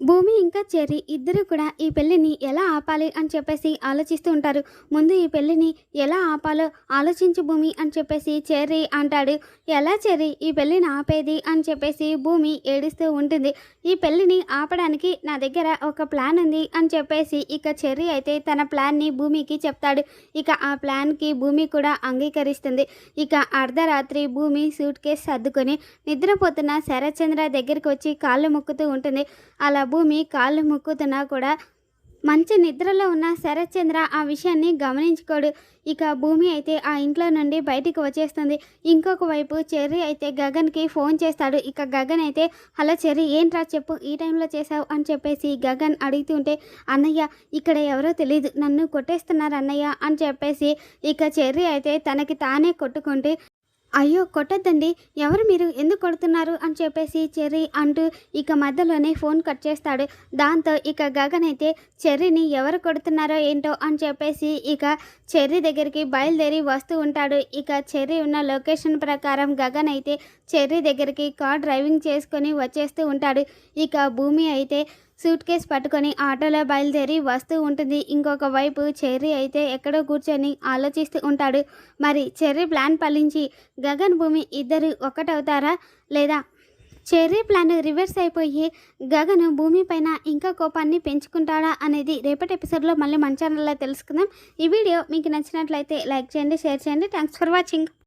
భూమి ఇంకా చెర్రీ ఇద్దరు కూడా ఈ పెళ్ళిని ఎలా ఆపాలి అని చెప్పేసి ఆలోచిస్తూ ఉంటారు. ముందు ఈ పెళ్ళిని ఎలా ఆపాలో ఆలోచించు భూమి అని చెప్పేసి చెర్రీ అంటాడు. ఎలా చెర్రీ ఈ పెళ్ళిని ఆపేది అని చెప్పేసి భూమి ఏడుస్తూ ఉంటుంది. ఈ పెళ్ళిని ఆపడానికి నా దగ్గర ఒక ప్లాన్ ఉంది అని చెప్పేసి ఇక చెర్రీ అయితే తన ప్లాన్ని భూమికి చెప్తాడు. ఇక ఆ ప్లాన్కి భూమి కూడా అంగీకరిస్తుంది. ఇక అర్ధరాత్రి భూమి సూట్ కేసు సర్దుకొని నిద్రపోతున్న శరత్చంద్ర దగ్గరికి వచ్చి కాళ్ళు మొక్కుతూ ఉంటుంది. అలా భూమి కాళ్ళు ముక్కుతున్నా కూడా మంచి నిద్రలో ఉన్న శరత్చంద్ర ఆ విషయాన్ని గమనించుకోడు. ఇక భూమి అయితే ఆ ఇంట్లో నుండి బయటికి వచ్చేస్తుంది. ఇంకొక వైపు చెర్రీ అయితే గగన్కి ఫోన్ చేస్తాడు. ఇక గగన్ అయితే హలో చెర్రీ ఏంట్రా చెప్పు? ఈ టైంలో చేసావు అని చెప్పేసి గగన్ అడుగుతుంటే అన్నయ్య ఇక్కడ ఎవరో తెలియదు నన్ను కొట్టేస్తున్నారు అన్నయ్య అని చెప్పేసి ఇక చెర్రీ అయితే తనకి తానే కొట్టుకుంటే అయ్యో కొట్టద్దండి. ఎవరు మీరు? ఎందుకు కొడుతున్నారు? అని చెప్పేసి చెర్రీ అంటూ ఇక మధ్యలోనే ఫోన్ కట్ చేస్తాడు. దాంతో ఇక గగన్ అయితే చెర్రీని ఎవరు కొడుతున్నారో ఏంటో? అని చెప్పేసి ఇక చెర్రీ దగ్గరికి బయలుదేరి వస్తూ ఉంటాడు. ఇక చెర్రీ ఉన్న లొకేషన్ ప్రకారం గగన్ అయితే చెర్రీ దగ్గరికి కార్ డ్రైవింగ్ చేసుకొని వచ్చేస్తూ ఉంటాడు. ఇక భూమి అయితే సూట్ కేస్ పట్టుకొని ఆటోలో బయలుదేరి వస్తూ ఉంటుంది. ఇంకొక వైపు చెర్రీ అయితే ఎక్కడో కూర్చొని ఆలోచిస్తూ ఉంటాడు. మరి చెర్రీ ప్లాన్ ఫలించి గగన్ భూమి ఇద్దరు ఒకటవుతారా లేదా? చెర్రీ ప్లాన్ రివర్స్ అయిపోయి గగన్ భూమి పైన ఇంకా కోపాన్ని పెంచుకుంటాడా అనేది రేపటి ఎపిసోడ్లో మళ్ళీ మన ఛానల్లో తెలుసుకుందాం. ఈ వీడియో మీకు నచ్చినట్లయితే లైక్ చేయండి షేర్ చేయండి. Thanks for watching